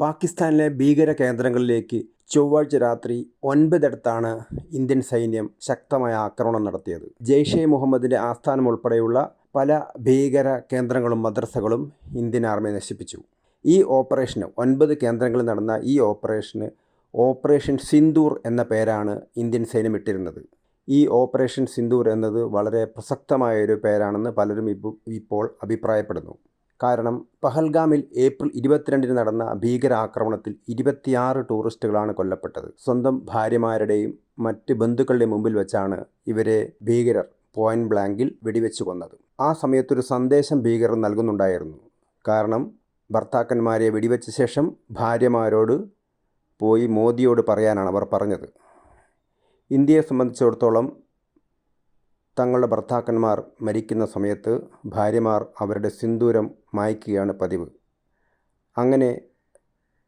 പാകിസ്ഥാനിലെ ഭീകര കേന്ദ്രങ്ങളിലേക്ക് ചൊവ്വാഴ്ച രാത്രി ഒൻപതിടത്താണ് ഇന്ത്യൻ സൈന്യം ശക്തമായ ആക്രമണം നടത്തിയത്. ജെയ്ഷെ മുഹമ്മദിന്റെ ആസ്ഥാനം ഉൾപ്പെടെയുള്ള പല ഭീകര കേന്ദ്രങ്ങളും മദ്രസകളും ഇന്ത്യൻ ആർമി നശിപ്പിച്ചു. ഈ ഓപ്പറേഷന് ഒൻപത് കേന്ദ്രങ്ങളിൽ നടന്ന ഈ ഓപ്പറേഷന് ഓപ്പറേഷൻ സിന്ദൂർ എന്ന പേരാണ് ഇന്ത്യൻ സൈന്യം ഇട്ടിരുന്നത്. ഈ ഓപ്പറേഷൻ സിന്ദൂർ എന്നത് വളരെ പ്രസക്തമായ ഒരു പേരാണെന്ന് പലരും ഇപ്പോൾ അഭിപ്രായപ്പെടുന്നു. കാരണം പഹൽഗാമിൽ ഏപ്രിൽ ഇരുപത്തിരണ്ടിന് നടന്ന ഭീകരാക്രമണത്തിൽ ഇരുപത്തിയാറ് ടൂറിസ്റ്റുകളാണ് കൊല്ലപ്പെട്ടത്. സ്വന്തം ഭാര്യമാരുടെയും മറ്റ് ബന്ധുക്കളുടെയും മുമ്പിൽ വെച്ചാണ് ഇവരെ ഭീകരർ പോയിന്റ് ബ്ലാങ്കിൽ വെടിവെച്ച് കൊന്നത്. ആ സമയത്തൊരു സന്ദേശം ഭീകരർ നൽകുന്നുണ്ടായിരുന്നു. കാരണം ഭർത്താക്കന്മാരെ വെടിവെച്ച ശേഷം ഭാര്യമാരോട് പോയി മോദിയോട് പറയാനാണ് അവർ പറഞ്ഞത്. ഇന്ത്യയെ സംബന്ധിച്ചിടത്തോളം തങ്ങളുടെ ഭർത്താക്കന്മാർ മരിക്കുന്ന സമയത്ത് ഭാര്യമാർ അവരുടെ സിന്ദൂരം മായ്ക്കുകയാണ് പതിവ്. അങ്ങനെ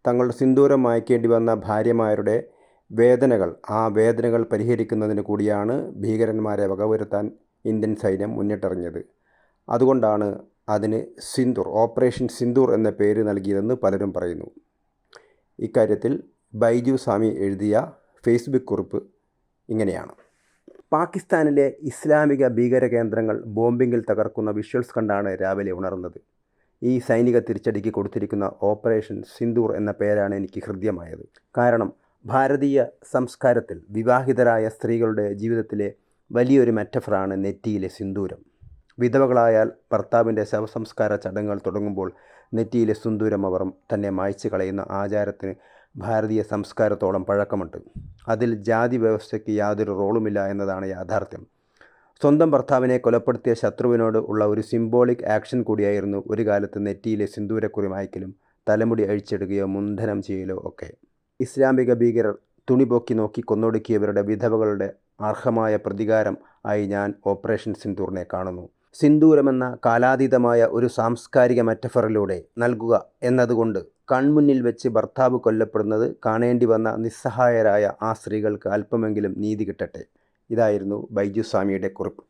തങ്ങളുടെ സിന്ദൂരം മായ്ക്കേണ്ടി വന്ന ഭാര്യമാരുടെ വേദനകൾ ആ വേദനകൾ പരിഹരിക്കുന്നതിന് കൂടിയാണ് ഭീകരന്മാരെ വകവരുത്താൻ ഇന്ത്യൻ സൈന്യം മുന്നിട്ടിറങ്ങിയത്. അതുകൊണ്ടാണ് അതിന് സിന്ദൂർ ഓപ്പറേഷൻ സിന്ദൂർ എന്ന പേര് നൽകിയതെന്ന് പലരും പറയുന്നു. ഇക്കാര്യത്തിൽ ബൈജു സ്വാമി എഴുതിയ ഫേസ്ബുക്ക് കുറിപ്പ് ഇങ്ങനെയാണ്. പാകിസ്ഥാനിലെ ഇസ്ലാമിക ഭീകര കേന്ദ്രങ്ങൾ ബോംബിങ്ങിൽ തകർക്കുന്ന വിഷ്വൽസ് കണ്ടാണ് രാവിലെ ഉണർന്നത്. ഈ സൈനിക തിരിച്ചടിക്ക് കൊടുത്തിരിക്കുന്ന ഓപ്പറേഷൻ സിന്ദൂർ എന്ന പേരാണ് എനിക്ക് ഹൃദ്യമായത്. കാരണം ഭാരതീയ സംസ്കാരത്തിൽ വിവാഹിതരായ സ്ത്രീകളുടെ ജീവിതത്തിലെ വലിയൊരു മെറ്റഫറാണ് നെറ്റിയിലെ സിന്ദൂരം. വിധവകളായാൽ ഭർത്താവിന്റെ ശവസംസ്കാര ചടങ്ങുകൾ തുടങ്ങുമ്പോൾ നെറ്റിയിലെ സിന്ദൂരം അവർ തന്നെ മായ്ച്ചു കളയുന്ന ആചാരത്തിന് ഭാരതീയ സംസ്കാരത്തോളം പഴക്കമുണ്ട്. അതിൽ ജാതി വ്യവസ്ഥയ്ക്ക് യാതൊരു റോളുമില്ല എന്നതാണ് യാഥാർത്ഥ്യം. സ്വന്തം ഭർത്താവിനെ കൊലപ്പെടുത്തിയ ശത്രുവിനോട് ഉള്ള ഒരു സിംബോളിക് ആക്ഷൻ കൂടിയായിരുന്നു ഒരു കാലത്ത് നെറ്റിയിലെ സിന്ദൂരക്കുറി മായ്ക്കലും തലമുടി അഴിച്ചെടുക്കുകയോ മുന്ധനം ചെയ്യലോ ഒക്കെ. ഇസ്ലാമിക ഭീകരർ തുണി പൊക്കി നോക്കി കൊന്നൊടുക്കിയവരുടെ വിധവകളുടെ അർഹമായ പ്രതികാരം ആയി ഞാൻ ഓപ്പറേഷൻ സിന്ദൂറിനെ കാണുന്നു. സിന്ദൂരമെന്ന കാലാതീതമായ ഒരു സാംസ്കാരിക മെറ്റഫറിലൂടെ നൽകുക എന്നതുകൊണ്ട് കൺമുന്നിൽ വെച്ച് ഭർത്താവ് കൊല്ലപ്പെടുന്നത് കാണേണ്ടി വന്ന നിസ്സഹായരായ ആ സ്ത്രീകൾക്ക് അല്പമെങ്കിലും നീതി കിട്ടട്ടെ. ഇതായിരുന്നു ബൈജു സ്വാമിയുടെ കുറിപ്പ്.